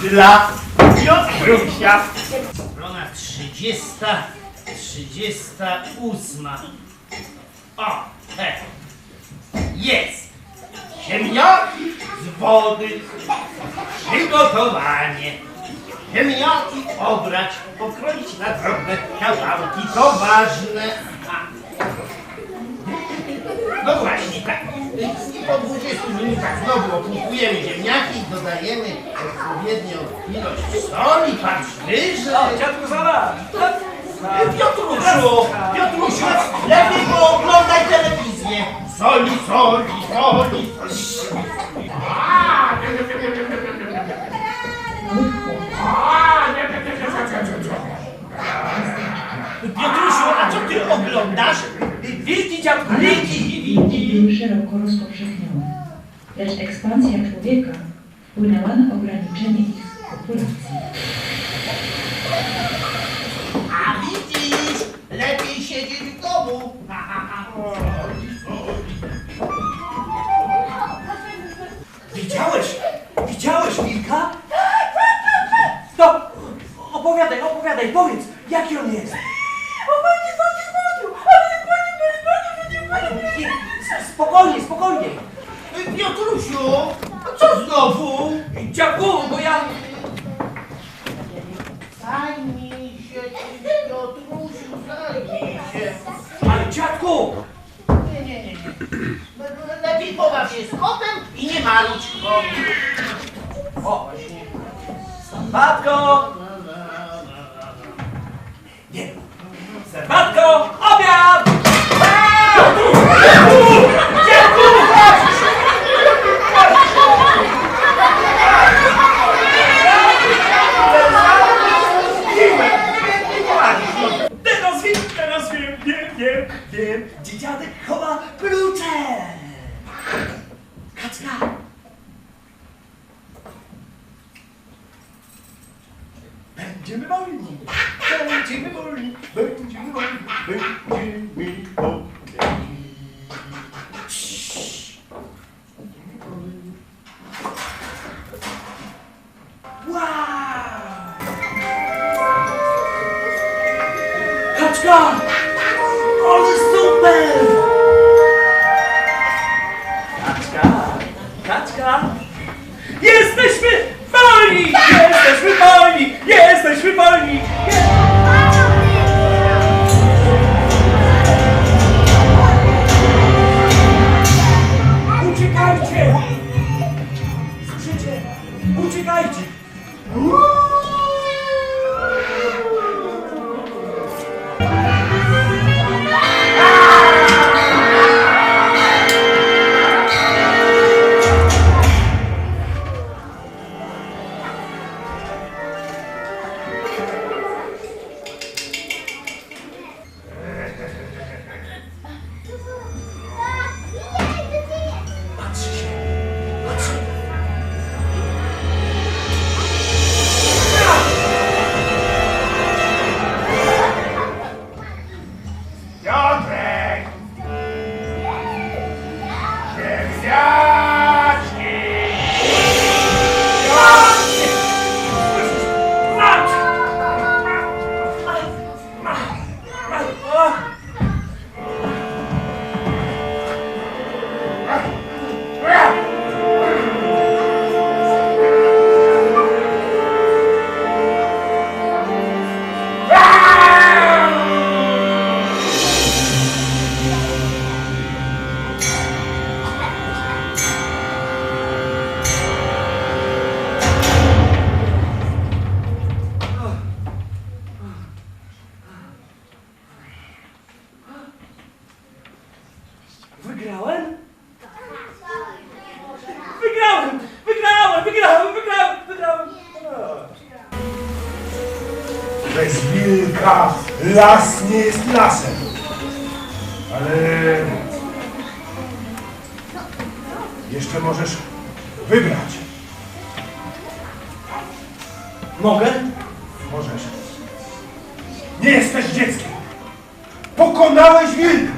dla Piotrusia. Strona 30, 38. O, he. Jest. Ziemniaki z wody. Przygotowanie. Ziemniaki obrać, pokroić na drobne kawałki. To ważne. No właśnie, tak. I po 20 minutach znowu opłukujemy ziemniaki i dodajemy odpowiednią ilość soli, parszczyzy. O, dziadku Zala! Piotrusiu, Piotrusiu, lepiej pooglądaj telewizję. Soli, soli, soli, soli. A, Piotrusiu, a co ty oglądasz? Wilki, dziadku, wilki! Były szeroko rozpowszechnione, lecz ekspansja człowieka wpłynęła na ograniczenie ich populacji. A widzisz, lepiej siedzieć w domu. Widziałeś? Widziałeś wilka? No, opowiadaj, opowiadaj, powiedz, jaki on jest? Spokojnie, spokojnie. Piotrusiu, a co znowu? Dziadku, bo ja... Zajmij się tym, Piotrusiu, zajmij się. Ale dziadku! Nie, nie, nie, nie. Lepiej pobaw się z kotem i nie go. O, właśnie. Serbatko! Będziemy wolni! Będziemy wolni! Będziemy wolni! Będziemy wolni! Jesteśmy wolni! Jesteśmy wolni! Jesteśmy wolni! Bez wilka las nie jest lasem. Ale jeszcze możesz wybrać. Mogę? Możesz. Nie jesteś dzieckiem. Pokonałeś wilka.